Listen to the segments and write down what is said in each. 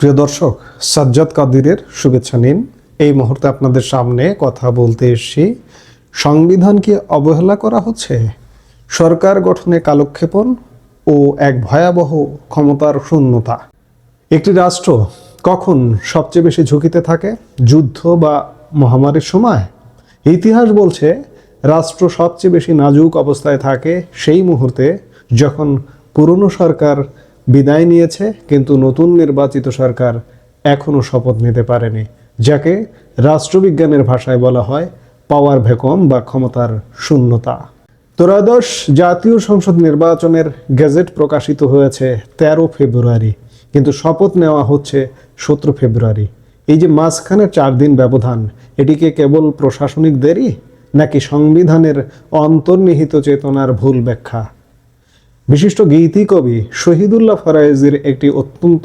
প্রিয় দর্শক, সাজ্জাদ কাদিরের শুভেচ্ছা নিন। এই মুহূর্তে আপনাদের সামনে কথা বলতে এসেছি, সংবিধানকে অবহেলা করা হচ্ছে, সরকার গঠনে কালক্ষেপণ ও এক ভয়াবহ ক্ষমতার শূন্যতা। একটি রাষ্ট্র কখন সবচেয়ে বেশি ঝুঁকিতে থাকে? যুদ্ধ বা মহামারীর সময়? ইতিহাস বলছে, রাষ্ট্র সবচেয়ে বেশি নাজুক অবস্থায় থাকে সেই মুহূর্তে যখন পুরনো সরকার বিদায় নিয়েছে, কিন্তু নতুন নির্বাচিত সরকার এখনও শপথ নিতে পারেনি, যাকে রাষ্ট্রবিজ্ঞানের ভাষায় বলা হয় পাওয়ার ভ্যাকুয়াম বা ক্ষমতার শূন্যতা। ত্রয়োদশ জাতীয় সংসদ নির্বাচনের গেজেট প্রকাশিত হয়েছে তেরো ফেব্রুয়ারি, কিন্তু শপথ নেওয়া হচ্ছে সতেরো ফেব্রুয়ারি। এই যে মাঝখানে চার দিন ব্যবধান এটিকে কেবল প্রশাসনিক দেরি, নাকি সংবিধানের অন্তর্নিহিত চেতনার ভুল ব্যাখ্যা? বিশিষ্ট গীতি কবি শহীদুল্লাহ ফরায়েজির একটি অত্যন্ত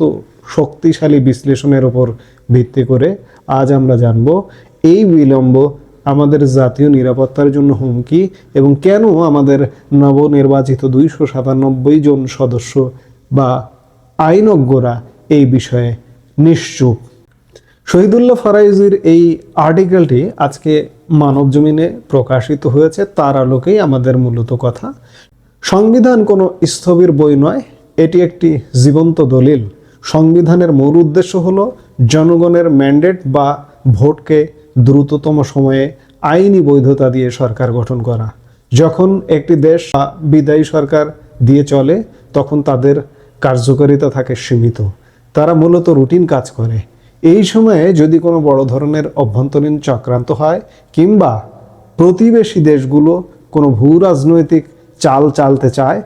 শক্তিশালী বিশ্লেষণের উপর ভিত্তি করে আজ আমরা জানব, এই বিলম্ব আমাদের জাতীয় নিরাপত্তার জন্য হুমকি এবং কেন আমাদের নবনির্বাচিত দুইশো সাতানব্বই জন সদস্য বা আইনজ্ঞরা এই বিষয়ে নিশ্চুপ। শহীদুল্লাহ ফরাইজির এই আর্টিকেলটি আজকে মানব জমিনে প্রকাশিত হয়েছে, তার আলোকেই আমাদের মূলত কথা। সংবিধান কোনো স্থবির বই নয়, এটি একটি জীবন্ত দলিল। সংবিধানের মূল উদ্দেশ্য হল জনগণের ম্যান্ডেট বা ভোটকে দ্রুততম সময়ে আইনি বৈধতা দিয়ে সরকার গঠন করা। যখন একটি দেশ বা বিদায়ী সরকার দিয়ে চলে, তখন তাদের কার্যকারিতা থাকে সীমিত। তারা মূলত রুটিন কাজ করে। এই সময়ে যদি কোনো বড় ধরনের অভ্যন্তরীণ চক্রান্ত হয় কিংবা প্রতিবেশী দেশগুলো কোনো ভূ রাজনৈতিক চাল চালতে চায়,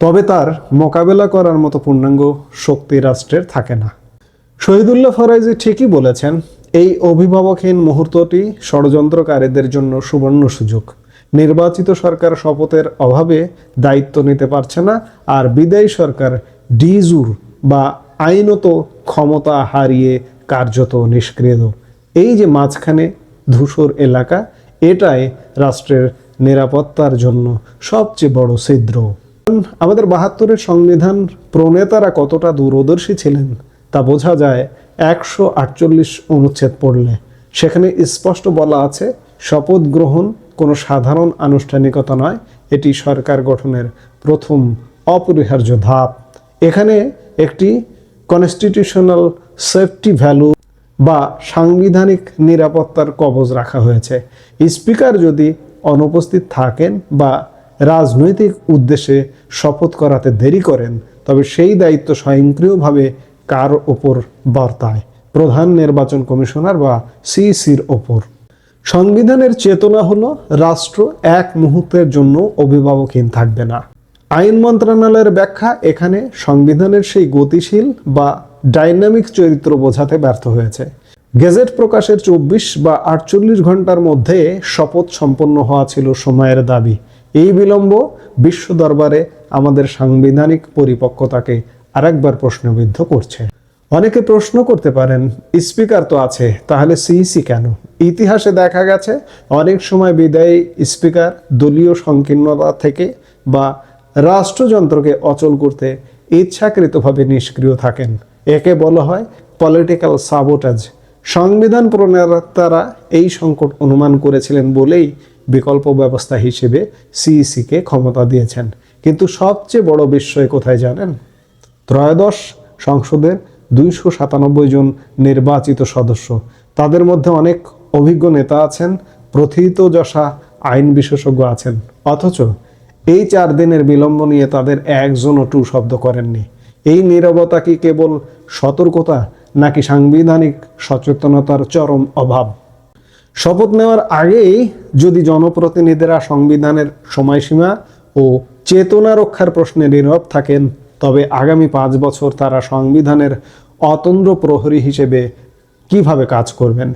তবে তার মোকাবেলা করার মতো পূর্ণাঙ্গ শক্তি রাষ্ট্রের থাকে না। শহীদুল্লাহ ফরাইজি ঠিকই বলেছেন, এই অভিভাবকহীন মুহূর্তটি ষড়যন্ত্রকারীদের জন্য সুবর্ণ সুযোগ। নির্বাচিত সরকার শপথের অভাবে দায়িত্ব নিতে পারছে না, আর বিদায়ী সরকার ডিজুর বা আইনত ক্ষমতা হারিয়ে কার্যত নিষ্ক্রিয়। এই যে মাঝখানে ধূসর এলাকা, এটাই রাষ্ট্রের নিরাপত্তার জন্য সবচেয়ে বড় ছিদ্র। আমাদের বাহাত্তরের সংবিধান প্রণেতারা কতটা দূরদর্শী ছিলেন, তা বোঝা যায় একশো আটচল্লিশ অনুচ্ছেদ পড়লে। সেখানে স্পষ্ট বলা আছে, শপথ গ্রহণ কোনো সাধারণ আনুষ্ঠানিকতা নয়, এটি সরকার গঠনের প্রথম অপরিহার্য ধাপ। এখানে একটি কনস্টিটিউশনাল সেফটি ভ্যালু বা সাংবিধানিক নিরাপত্তার কবজ রাখা হয়েছে। স্পিকার যদি অনুপস্থিত থাকেন বা রাজনৈতিক উদ্দেশ্যে শপথ করাতে দেরি করেন, তবে সেই দায়িত্ব স্বয়ংক্রিয়ভাবে কার ওপর বর্তায়? প্রধান নির্বাচন কমিশনার বা সিইসির ওপর? সংবিধানের চেতনা হলো, রাষ্ট্র এক মুহূর্তের জন্য অভিভাবকহীন থাকবে না। আইন মন্ত্রণালয়ের ব্যাখ্যা এখানে সংবিধানের সেই গতিশীল বা ডাইনামিক চরিত্র বোঝাতে ব্যর্থ হয়েছে। গেজেট প্রকাশের চব্বিশ বা আটচল্লিশ ঘণ্টার মধ্যে শপথ সম্পন্ন হওয়া ছিল সময়ের দাবি। এই বিলম্ব বিশ্ব দরবারে আমাদের সাংবিধানিক পরিপক্কতাকে আরেকবার প্রশ্নবিদ্ধ করছে। অনেকে প্রশ্ন করতে পারেন, স্পিকার তো আছে, তাহলে সিইসি কেন? ইতিহাসে দেখা গেছে, অনেক সময় বিদায়ী স্পিকার দলীয় সংকীর্ণতা থেকে বা রাষ্ট্রযন্ত্রকে অচল করতে ইচ্ছাকৃতভাবে নিষ্ক্রিয় থাকেন। একে বলা হয় পলিটিক্যাল সাবোটাজ সংবিধান প্রণেতারা এই সংকট অনুমান করেছিলেন বলেই বিকল্প ব্যবস্থা হিসেবে সিইসিকে ক্ষমতা দিয়েছেন। কিন্তু সবচেয়ে বড় বিস্ময় কোথায় জানেন? ত্রয়োদশ সংসদের দুইশো সাতানব্বই জন নির্বাচিত সদস্য। তাদের মধ্যে অনেক অভিজ্ঞ নেতা আছেন প্রথিতযশা আইন বিশেষজ্ঞ আছেন। অথচ এই চার দিনের বিলম্ব নিয়ে তাদের একজনও টু শব্দ করেননি। এই নীরবতা কি কেবল সতর্কতা নাকি সাংবিধানিক সচেতনতার চরম অভাব? শপথ নেওয়ার আগেই যদি জনপ্রতিনিধিরা সংবিধানের সময়সীমা ও চেতনা রক্ষার প্রশ্নে নীরব থাকেন, তবে আগামী পাঁচ বছর তারা সংবিধানের অতন্দ্র প্রহরী হিসেবে কীভাবে কাজ করবেন?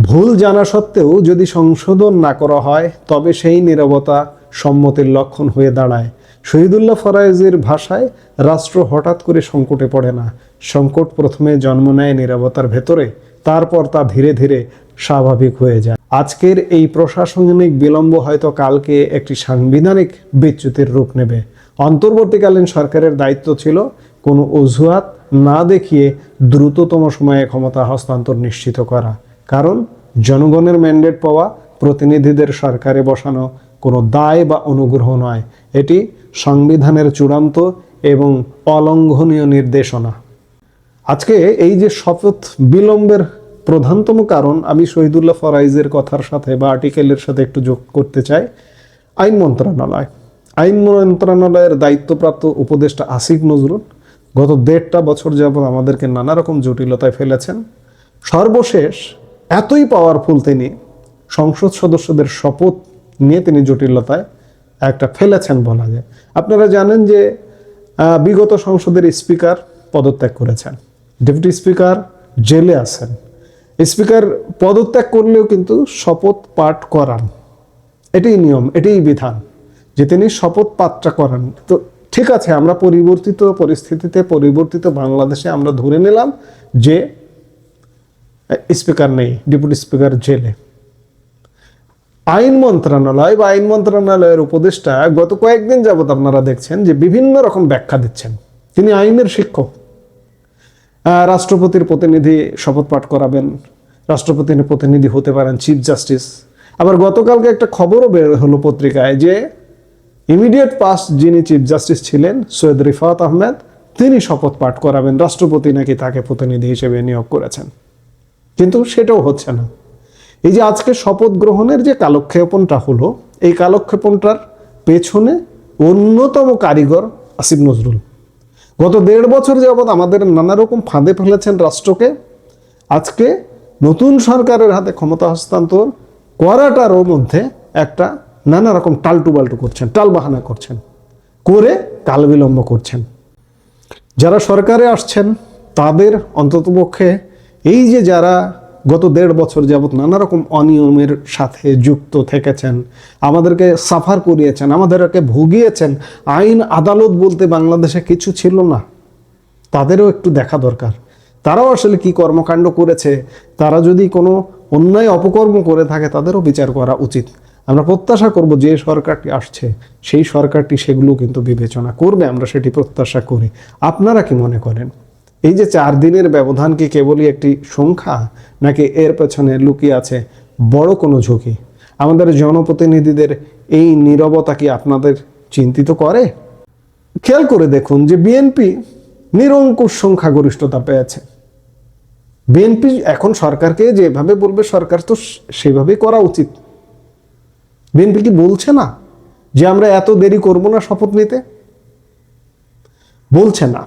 ভুল জানা সত্ত্বেও যদি সংশোধন না করা হয়, তবে সেই নীরবতা সম্মতির লক্ষণ হয়ে দাঁড়ায়। শহীদুল্লাহ ফরাইজের ভাষায় রাষ্ট্র হঠাৎ করে সংকটে পড়ে না। সংকট প্রথমে জন্ম নেয় নীরবতার ভেতরে, তারপর তা ধীরে ধীরে স্বাভাবিক হয়ে যায়। আজকের এই প্রশাসনিক বিলম্ব হয়তো কালকে একটি সাংবিধানিক বিচ্যুতির রূপ নেবে। অন্তর্বর্তীকালীন সরকারের দায়িত্ব ছিল কোনো অজুহাত না দেখিয়ে দ্রুততম সময়ে ক্ষমতা হস্তান্তর নিশ্চিত করা। কারণ জনগণের ম্যান্ডেট পাওয়া প্রতিনিধিদের সরকারে বসানো কোনো দায় বা অনুগ্রহ নয়। এটি সংবিধানের চূড়ান্ত এবং অলঙ্ঘনীয় নির্দেশনা। আজকে এই যে শপথ বিলম্বের প্রধানতম কারণ আমি শহীদুল্লাহ ফরাইজের কথার সাথে বা আর্টিকেলের সাথে একটু যোগ করতে চাই, আইন মন্ত্রণালয়। আইন মন্ত্রণালয়ের দায়িত্বপ্রাপ্ত উপদেষ্টা আসিফ নজরুল গত দেড়টা বছর যাবত আমাদেরকে নানা রকম জটিলতায় ফেলেছেন। সর্বশেষ এতই পাওয়ারফুল তিনি, সংসদ সদস্যদের শপথ নিয়ে তিনি জটিলতায় একটা ফেলেছেন বলা যায়। আপনারা জানেন যে বিগত সংসদের স্পিকার পদত্যাগ করেছেন। ডেপুটি স্পিকার জেলে আছেন। স্পিকার পদত্যাগ করলেও কিন্তু শপথ পাঠ করান। এটাই নিয়ম, এটাই বিধান যে তিনি শপথ পাঠটা করান। তো ঠিক আছে, আমরা পরিবর্তিত পরিস্থিতিতে, পরিবর্তিত বাংলাদেশে আমরা ধরে নিলাম যে স্পিকার নেই, ডেপুটি স্পিকার জেলে। আইন মন্ত্রণালয় বা আইন মন্ত্রণালয়ের উপদেষ্টা গত কয়েকদিন যাবত আপনারা দেখছেন যে বিভিন্ন রকম ব্যাখ্যা দিচ্ছেন। তিনি আইনের শিক্ষক। রাষ্ট্রপতির প্রতিনিধি শপথ পাঠ করাবেন। রাষ্ট্রপতির প্রতিনিধি হতে পারেন চিফ জাস্টিস আবার গতকালকে একটা খবরও বের হলো পত্রিকায় যে ইমিডিয়েট পাস্ট যিনি চিফ জাস্টিস ছিলেন সৈয়দ রিফাত আহমেদ, তিনি শপথ পাঠ করাবেন। রাষ্ট্রপতি নাকি তাকে প্রতিনিধি হিসেবে নিয়োগ করেছেন। কিন্তু সেটাও হচ্ছে না। এই যে আজকে শপথ গ্রহণের যে কালক্ষেপণটা হলো, এই কালক্ষেপণটার পেছনে অন্যতম কারিগর আসিফ নজরুল। গত দেড় বছর যাবৎ আমাদের নানা রকম ফাঁদে ফেলেছেন রাষ্ট্রকে। আজকে নতুন সরকারের হাতে ক্ষমতা হস্তান্তর করাটারও মধ্যে একটা নানা রকম টালটু বাল্টু করছেন, টালবাহানা করছেন, করে কাল বিলম্ব করছেন। যারা সরকারে আসছেন, তাদের অন্ততপক্ষে এই যে যারা গত দেড় বছর যাবৎ নানা রকম অনিয়মের সাথে যুক্ত থেকেছেন, আমাদেরকে সাফার করিয়েছেন, আমাদেরকে ভুগিয়েছেন। আইন আদালত বলতে বাংলাদেশে কিছু ছিল না। তাদেরও একটু দেখা দরকার। তারাও আসলে কি কর্মকাণ্ড করেছে, তারা যদি কোনো অন্যায় অপকর্ম করে থাকে, তাদেরও বিচার করা উচিত। আমরা প্রত্যাশা করব যে সরকারটি আসছে, সেই সরকারটি সেগুলো কিন্তু বিবেচনা করবে, আমরা সেটি প্রত্যাশা করি। আপনারা কি মনে করেন? এই যে চার দিনের ব্যবধান কি কেবলই একটি সংখ্যা, নাকি এর পেছনে লুকিয়ে আছে বড় কোনো ঝুঁকি? আমাদের জনপ্রতিনিধিদের এই নীরবতা কি আপনাদের চিন্তিত করে? খেয়াল করে দেখুন যে বিএনপি নিরঙ্কুশ সংখ্যাগরিষ্ঠতা পেয়েছে। বিএনপি এখন সরকারকে যেভাবে বলবে সরকার তো সেভাবেই করা উচিত। বিএনপি কি বলছে না যে আমরা এত দেরি করব না শপথ নিতে? বলছে না।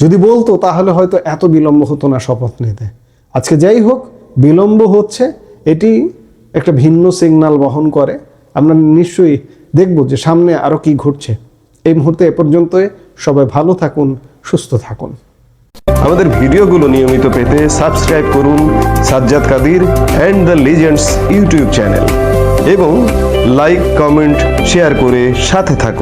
যদি বলতো, তাহলে হয়তো এত বিলম্ব হতো না শপথ নিতে। আজকে যাই হোক, বিলম্ব হচ্ছে, এটি একটা ভিন্ন সিগন্যাল বহন করে। আমরা নিশ্চয়ই দেখব যে সামনে আরও কি ঘটছে। এই মুহূর্তে এ পর্যন্ত সবাই ভালো থাকুন, সুস্থ থাকুন। আমাদের ভিডিওগুলো নিয়মিত পেতে সাবস্ক্রাইব করুন Sajjad Kadir and the legends YouTube channel এবং লাইক কমেন্ট শেয়ার করে সাথে থাকুন।